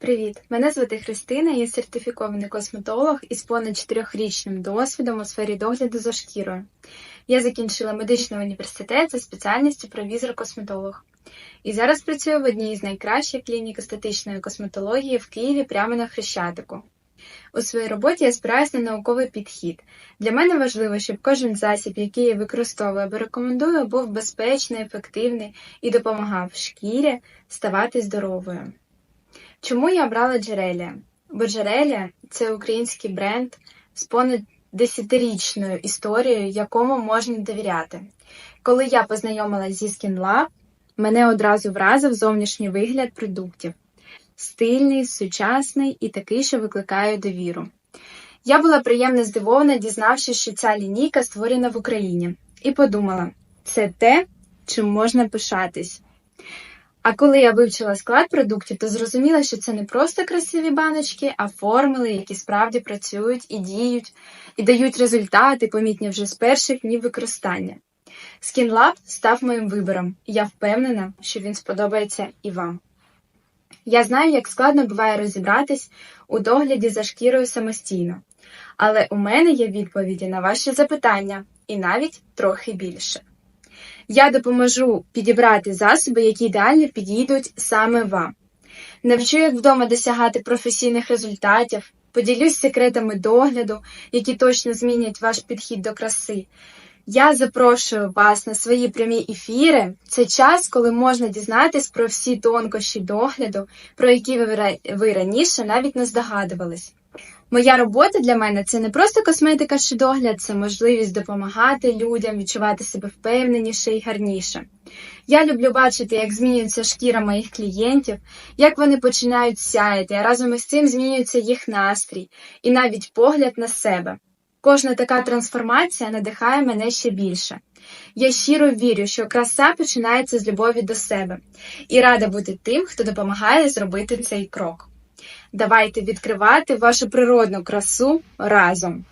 Привіт! Мене звати Христина, я сертифікований косметолог із понад 4-річним досвідом у сфері догляду за шкірою. Я закінчила медичний університет за спеціальністю провізор-косметолог. І зараз працюю в одній з найкращих клінік естетичної косметології в Києві прямо на Хрещатику. У своїй роботі я спираюсь на науковий підхід. Для мене важливо, щоб кожен засіб, який я використовую або рекомендую, був безпечний, ефективний і допомагав шкірі ставати здоровою. Чому я обрала Джерелія? Бо Джерелія це український бренд з понад десятирічною історією, якому можна довіряти. Коли я познайомилася зі SkinLab, мене одразу вразив зовнішній вигляд продуктів. Стильний, сучасний і такий, що викликає довіру. Я була приємно здивована, дізнавшись, що ця лінійка створена в Україні, і подумала: це те, чим можна пишатись. А коли я вивчила склад продуктів, то зрозуміла, що це не просто красиві баночки, а формули, які справді працюють і діють, і дають результати, помітні вже з перших днів використання. SkinLab став моїм вибором, і я впевнена, що він сподобається і вам. Я знаю, як складно буває розібратись у догляді за шкірою самостійно, але у мене є відповіді на ваші запитання і навіть трохи більше. Я допоможу підібрати засоби, які ідеально підійдуть саме вам. Навчу, як вдома досягати професійних результатів, поділюсь секретами догляду, які точно змінять ваш підхід до краси. Я запрошую вас на свої прямі ефіри. Це час, коли можна дізнатись про всі тонкощі догляду, про які ви, ра- раніше навіть не здогадувались. Моя робота для мене це не просто косметика чи догляд, це можливість допомагати людям відчувати себе впевненіше і гарніше. Я люблю бачити, як змінюється шкіра моїх клієнтів, як вони починають сяяти, а разом із цим змінюється їх настрій і навіть погляд на себе. Кожна така трансформація надихає мене ще більше. Я щиро вірю, що краса починається з любові до себе, і рада бути тим, хто допомагає зробити цей крок. Давайте відкривати вашу природну красу разом.